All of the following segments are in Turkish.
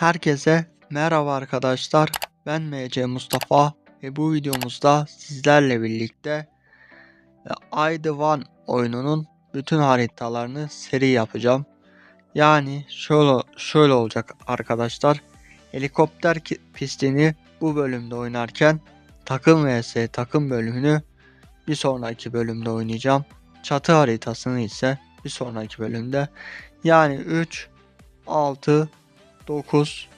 Herkese merhaba arkadaşlar. Ben MC Mustafa ve bu videomuzda sizlerle birlikte e, I The oyununun bütün haritalarını seri yapacağım. Yani şöyle şöyle olacak arkadaşlar. Helikopter pistini bu bölümde oynarken takım vs takım bölümünü bir sonraki bölümde oynayacağım. Çatı haritasını ise bir sonraki bölümde. Yani 3 6 9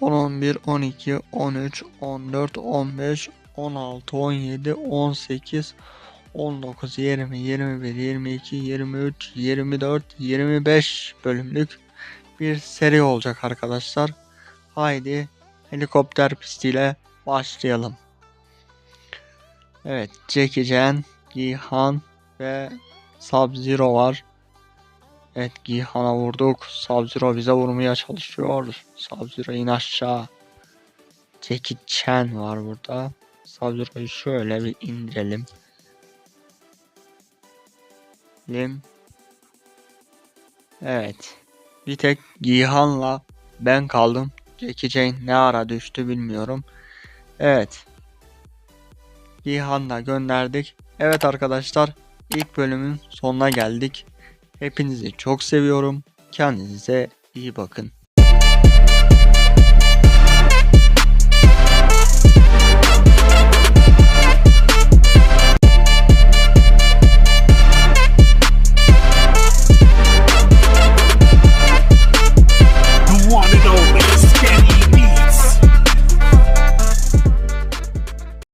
10 11 12 13 14 15 16 17 18 19 20 21 22 23 24 25 bölümlük bir seri olacak arkadaşlar. Haydi helikopter pistiyle başlayalım. Evet, Jackie Chan, Gihan ve Sub-Zero var. Evet Gihan'a vurduk. Sub-Zero bize vurmaya çalışıyor. Sub-Zero in aşağı. Jackie Chan var burada. Sub-Zero'yu şöyle bir indirelim. Lim. Evet. Bir tek Gihan'la ben kaldım. Jackie Chan ne ara düştü bilmiyorum. Evet. Gihan'la gönderdik. Evet arkadaşlar ilk bölümün sonuna geldik. Hepinizi çok seviyorum. Kendinize iyi bakın.